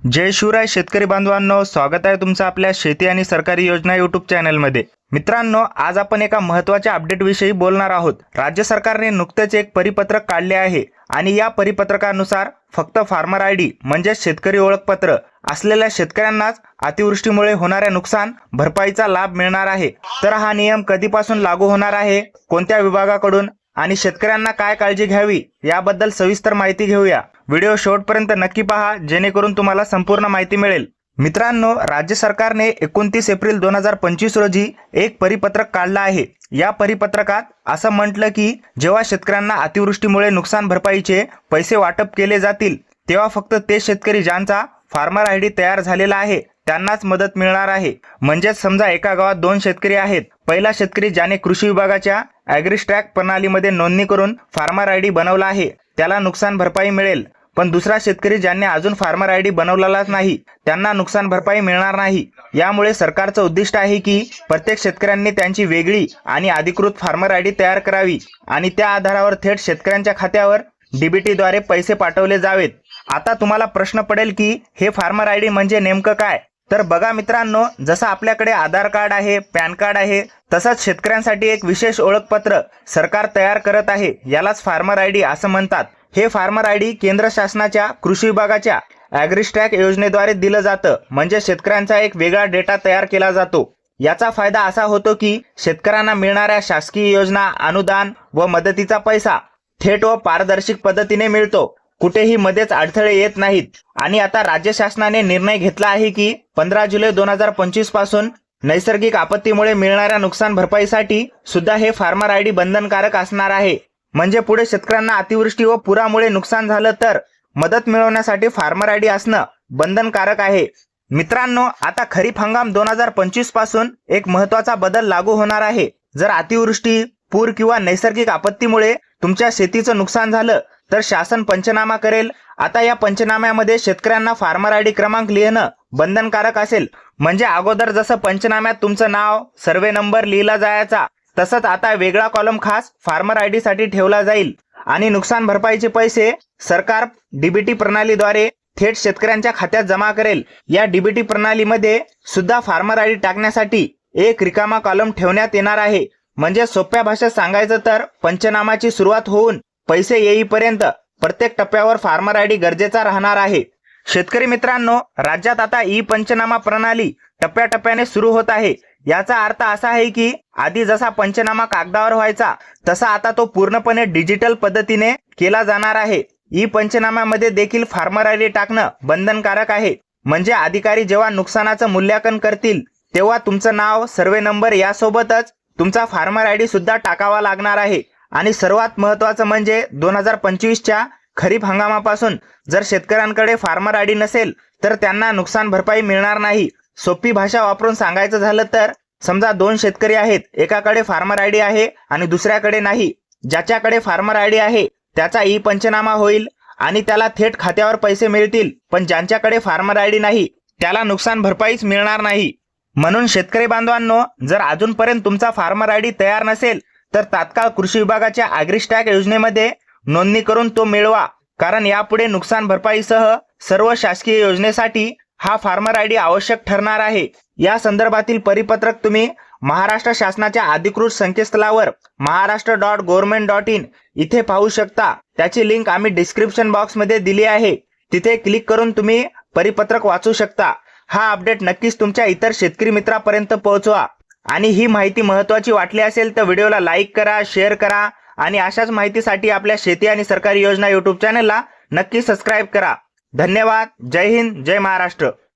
जय शिवराय शेतकरी बांधवांनो स्वागत आहे तुमचं आपल्या शेती आणि सरकारी योजना युट्यूब चॅनलमध्ये मित्रांनो आज आपण एका महत्त्वाच्या अपडेट विषयी बोलणार आहोत. राज्य सरकारने नुकतेच एक परिपत्रक काढले आहे आणि या परिपत्रकानुसार फक्त फार्मर आय डी म्हणजेच शेतकरी ओळखपत्र असलेल्या शेतकऱ्यांनाच अतिवृष्टीमुळे होणाऱ्या नुकसान भरपाईचा लाभ मिळणार आहे. तर हा नियम कधीपासून लागू होणार आहे? कोणत्या विभागाकडून? आणि शेतकऱ्यांना काय काळजी घ्यावी याबद्दल सविस्तर माहिती घेऊया. व्हिडिओ शेवटपर्यंत नक्की पहा जेणेकरून तुम्हाला संपूर्ण माहिती मिळेल. मित्रांनो राज्य सरकारने एकोणतीस एप्रिल दोन हजार पंचवीस रोजी एक परिपत्रक काढलं आहे. या परिपत्रकात असं म्हटलं की जेव्हा शेतकऱ्यांना अतिवृष्टीमुळे नुकसान भरपाईचे पैसे वाटप केले जातील तेव्हा फक्त ते शेतकरी ज्यांचा फार्मर आय डी तयार झालेला आहे त्यांनाच मदत मिळणार आहे. म्हणजेच समजा एका गावात दोन शेतकरी आहेत. पहिला शेतकरी ज्याने कृषी विभागाच्या ॲग्रिस्ट्रॅक प्रणालीमध्ये नोंदणी करून फार्मर आय डी बनवला आहे त्याला नुकसान भरपाई मिळेल. पण दुसरा शेतकरी ज्यांनी अजून फार्मर आय डी बनवलेलाच नाही त्यांना नुकसान भरपाई मिळणार नाही. यामुळे सरकारचं उद्दिष्ट आहे की प्रत्येक शेतकऱ्यांनी त्यांची वेगळी आणि अधिकृत फार्मर आय डी तयार करावी आणि त्या आधारावर थेट शेतकऱ्यांच्या खात्यावर डीबीटीद्वारे पैसे पाठवले जावेत. आता तुम्हाला प्रश्न पडेल की हे फार्मर आय डी म्हणजे नेमकं काय? तर बघा मित्रांनो जसं आपल्याकडे आधार कार्ड आहे पॅन कार्ड आहे तसंच शेतकऱ्यांसाठी एक विशेष ओळखपत्र सरकार तयार करत आहे. यालाच फार्मर आय डी असं म्हणतात. हे फार्मर आय डी केंद्र शासनाच्या कृषी विभागाच्या ॲग्रिस्टॅक योजनेद्वारे दिलं जातं. म्हणजे शेतकऱ्यांचा एक वेगळा डेटा तयार केला जातो. याचा फायदा असा होतो की शेतकऱ्यांना मिळणाऱ्या शासकीय योजना अनुदान व मदतीचा पैसा थेट व पारदर्शक पद्धतीने मिळतो. कुठेही मध्येच अडथळे येत नाहीत. आणि आता राज्य शासनाने निर्णय घेतला आहे की पंधरा जुलै दोन हजार पंचवीसपासून नैसर्गिक आपत्तीमुळे मिळणाऱ्या नुकसान भरपाईसाठी सुद्धा हे फार्मर आय डी बंधनकारक असणार आहे. म्हणजे पुढे शेतकऱ्यांना अतिवृष्टी व पुरामुळे नुकसान झालं तर मदत मिळवण्यासाठी फार्मर आय डी असणं बंधनकारक आहे. मित्रांनो आता खरीप हंगाम दोन हजार पंचवीसपासून एक महत्त्वाचा बदल लागू होणार आहे. जर अतिवृष्टी पूर किंवा नैसर्गिक आपत्तीमुळे तुमच्या शेतीचं नुकसान झालं तर शासन पंचनामा करेल. आता या पंचनाम्यामध्ये शेतकऱ्यांना फार्मर आय डी क्रमांक लिहिणं बंधनकारक असेल. म्हणजे अगोदर जसं पंचनाम्यात तुमचं नाव सर्वे नंबर लिहिला जायचा तसंच आता वेगळा कॉलम खास फार्मर आय डी साठी ठेवला जाईल. आणि नुकसान भरपाईचे पैसे सरकार डीबीटी प्रणालीद्वारे थेट शेतकऱ्यांच्या खात्यात जमा करेल. या डीबीटी प्रणालीमध्ये सुद्धा फार्मर आय डी टाकण्यासाठी एक रिकामा कॉलम ठेवण्यात येणार आहे. म्हणजे सोप्या भाषेत सांगायचं तर पंचनामाची सुरुवात होऊन पैसे येईपर्यंत प्रत्येक टप्प्यावर फार्मर आय डी गरजेचा राहणार आहे. शेतकरी मित्रांनो राज्यात आता ई पंचनामा प्रणाली टप्प्याटप्प्याने सुरू होत आहे. याचा अर्थ असा आहे की आधी जसा पंचनामा कागदावर व्हायचा तसा आता तो पूर्णपणे डिजिटल पद्धतीने केला जाणार आहे. ई पंचनाम्यामध्ये देखील फार्मर आय डी टाकणं बंधनकारक आहे. म्हणजे अधिकारी जेव्हा नुकसानाचं मूल्यांकन करतील तेव्हा तुमचं नाव सर्वे नंबर यासोबतच तुमचा फार्मर आय डी सुद्धा टाकावा लागणार आहे. आणि सर्वात महत्वाचं म्हणजे दोन हजार पंचवीसच्या खरीप हंगामापासून जर शेतकऱ्यांकडे फार्मर आय डी नसेल तर त्यांना नुकसान भरपाई मिळणार नाही. सोपी भाषा वापरून सांगायचं झालं तर समजा दोन शेतकरी आहेत एकाकडे फार्मर आय डी आहे आणि दुसऱ्याकडे नाही. ज्याच्याकडे फार्मर आय डी आहे त्याचा ई पंचनामा होईल आणि त्याला थेट खात्यावर पैसे मिळतील पण ज्यांच्याकडे फार्मर आय डी नाही त्याला नुकसान भरपाईच मिळणार नाही. म्हणून शेतकरी बांधवांनो जर अजूनपर्यंत तुमचा फार्मर आय डी तयार नसेल तर तात्काळ कृषी विभागाच्या ॲग्रिस्टॅक योजनेमध्ये नोंदणी करून तो मिळवा. कारण यापुढे नुकसान भरपाईसह सर्व शासकीय योजनेसाठी हा फार्मर आय डी आवश्यक ठरणार आहे. या संदर्भातील परिपत्रक तुम्ही महाराष्ट्र शासनाच्या अधिकृत संकेतस्थळावर Maharashtra dot government dot in इथे पाहू शकता. त्याची लिंक आम्ही डिस्क्रिप्शन बॉक्समध्ये दिली आहे. तिथे क्लिक करून तुम्ही परिपत्रक वाचू शकता. हा अपडेट नक्कीच तुमच्या इतर शेतकरी मित्रापर्यंत पोहोचवा. आणि ही माहिती महत्वाची वाटली असेल तर व्हिडिओला लाईक करा शेअर करा आणि अशाच माहितीसाठी आपल्या शेती आणि सरकारी योजना युट्यूब चॅनलला नक्की सबस्क्राईब करा. धन्यवाद. जय हिंद. जय महाराष्ट्र.